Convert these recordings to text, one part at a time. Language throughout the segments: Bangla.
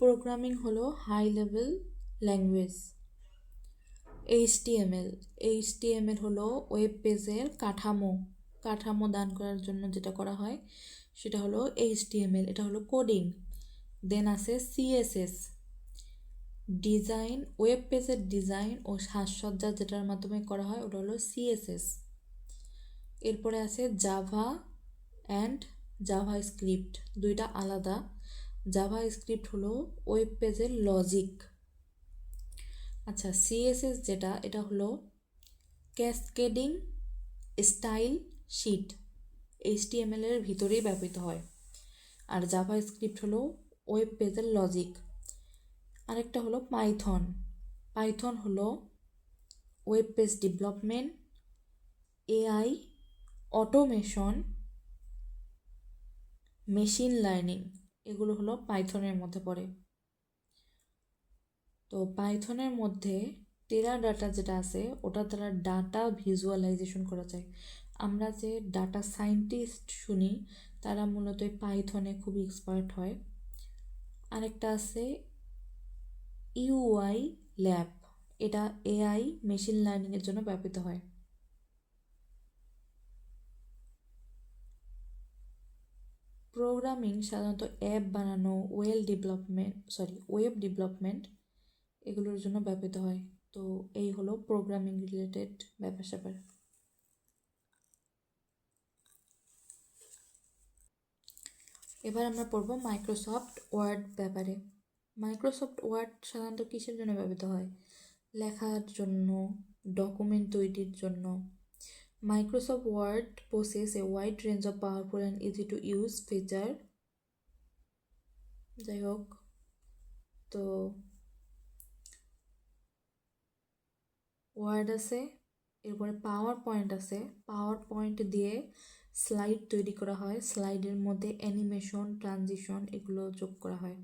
প্রোগ্রামিং হলো high level language HTML HTML হলো ওয়েব পেজের কাঠামো কাঠামো দান করার জন্য যেটা করা হয় সেটা হলো এইচটিএমএল এটা হলো কোডিং দেন আছে সিএসএস ডিজাইন ওয়েব পেজের ডিজাইন ও সাজসজ্জা যেটার মাধ্যমে করা হয় ওটা হলো সিএসএস এরপরে আছে জাভা অ্যান্ড জাভা স্ক্রিপ্ট দুইটা আলাদা। জাভা স্ক্রিপ্ট হলো ওয়েব পেজের লজিক আচ্ছা সিএসএস যেটা, এটা হলো ক্যাসকেডিং স্টাইল শিট এইচটিএমএল এর ভিতরেই ব্যবহৃত হয়। আর জাভা স্ক্রিপ্ট হলো ওয়েব পেজের লজিক আরেকটা হলো পাইথন। পাইথন হলো web page development AI automation machine learning এগুলো হলো পাইথনের মধ্যে পড়ে। তো পাইথনের মধ্যে টেরা ডাটা যেটা আছে, ওটা দ্বারা ডাটা ভিজুয়ালাইজেশন করা যায়। আমরা যে ডাটা সায়েন্টিস্ট শুনি, তারা মূলত পাইথনে খুব এক্সপার্ট হয়। আরেকটা আছে ইউআই ল্যাব এটা এআই মেশিন লার্নিংয়ের জন্য ব্যবহৃত হয়। প্রোগ্রামিং সাধারণত অ্যাপ বানানো well development sorry web development এগুলোর জন্য ব্যবহৃত হয়। তো এই হলো প্রোগ্রামিং রিলেটেড ব্যাপার স্যাপার। এবার আমরা পড়ব মাইক্রোসফট ওয়ার্ড ব্যাপারে। মাইক্রোসফট ওয়ার্ড সাধারণত কিসের জন্য ব্যবহৃত হয়? লেখার জন্য ডকুমেন্ট তৈরির জন্য Microsoft Word possesses a wide range of powerful and easy to use feature যাই হোক, তো ওয়ার্ড আছে, এরপরে পাওয়ার পয়েন্ট আছে। পাওয়ার পয়েন্ট দিয়ে স্লাইড তৈরি করা হয়। স্লাইডের মধ্যে অ্যানিমেশন ট্রানজিশন এগুলো যোগ করা হয়।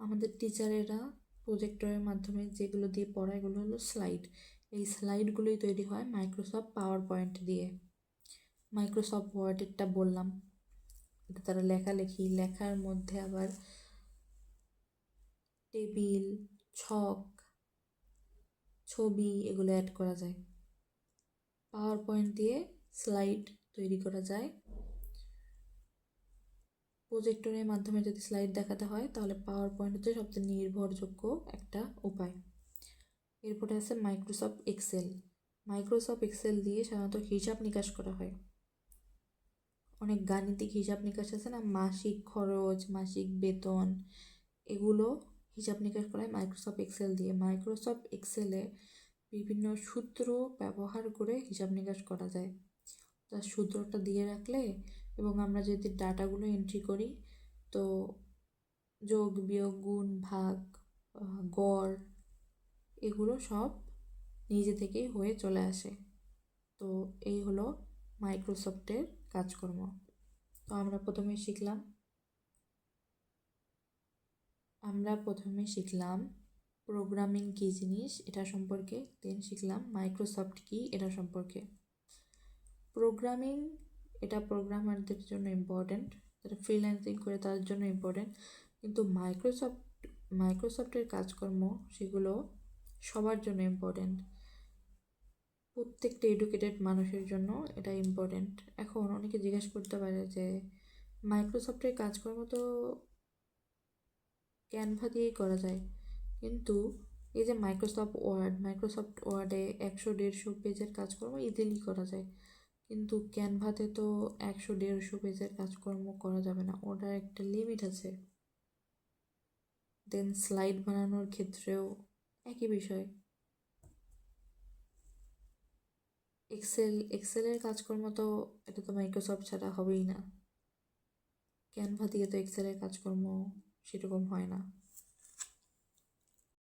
আমাদের টিচারেরা প্রজেক্টরের মাধ্যমে যেগুলো দিয়ে পড়া এগুলো হলো স্লাইড এই স্লাইডগুলোই তৈরি হয় মাইক্রোসফট পাওয়ার পয়েন্ট দিয়ে। মাইক্রোসফট ওয়ার্ডেরটা বললাম। এটা তারা লেখালেখি, লেখার মধ্যে আবার টেবিল, ছক, ছবি এগুলো অ্যাড করা যায়। পাওয়ার পয়েন্ট দিয়ে স্লাইড তৈরি করা যায়। প্রজেক্টরের মাধ্যমে যদি স্লাইড দেখাতে হয় তাহলে পাওয়ার পয়েন্ট হচ্ছে সবচেয়ে নির্ভরযোগ্য একটা উপায়। এরপরে আছে মাইক্রোসফট এক্সেল মাইক্রোসফট এক্সেল দিয়ে সাধারণত হিসাব নিকাশ করা হয়। অনেক গাণিতিক হিসাব নিকাশ আছে না? মাসিক খরচ, মাসিক বেতন, এগুলো হিসাব নিকাশ করা হয় মাইক্রোসফট এক্সেল দিয়ে। মাইক্রোসফট এক্সেলে বিভিন্ন সূত্র ব্যবহার করে হিসাব নিকাশ করা যায়। তার সূত্রটা দিয়ে রাখলে এবং আমরা যদি ডাটাগুলো এন্ট্রি করি, তো যোগ, বিয়োগ, গুণ, ভাগ গড় এগুলো সব নিজে থেকেই হয়ে চলে আসে। তো এই হলো মাইক্রোসফটের কাজকর্ম। তো আমরা প্রথমে শিখলাম। আমরা প্রথমে শিখলাম প্রোগ্রামিং কী জিনিস, এটা সম্পর্কে। দেন শিখলাম মাইক্রোসফট কি, এটা সম্পর্কে। প্রোগ্রামিং, এটা প্রোগ্রামারদের জন্য ইম্পর্ট্যান্ট যারা ফ্রিল্যান্সিং করে তাদের জন্য ইম্পর্ট্যান্ট কিন্তু মাইক্রোসফট, মাইক্রোসফটের কাজকর্ম, সেগুলো সবার জন্য ইম্পর্ট্যান্ট প্রত্যেকটা এডুকেটেড মানুষের জন্য এটা ইম্পর্ট্যান্ট এখন অনেকে জিজ্ঞেস করতে পারে যে মাইক্রোসফটের কাজকর্ম তো ক্যানভা দিয়েই করা যায়। কিন্তু এই যে মাইক্রোসফট ওয়ার্ড মাইক্রোসফট ওয়ার্ডে একশো দেড়শো পেজের কাজকর্ম ইজিলি করা যায়। কিন্তু ক্যানভাতে তো একশো দেড়শো পেজের কাজকর্ম করা যাবে না। ওটার একটা লিমিট আছে। দেন স্লাইড বানানোর ক্ষেত্রেও একই বিষয়। এক্সেল এক্সেলের কাজকর্ম তো এটা তো মাইক্রোসফট ছাড়া হবেই না। ক্যানভা দিয়ে তো এক্সেলের কাজকর্ম সেরকম হয় না।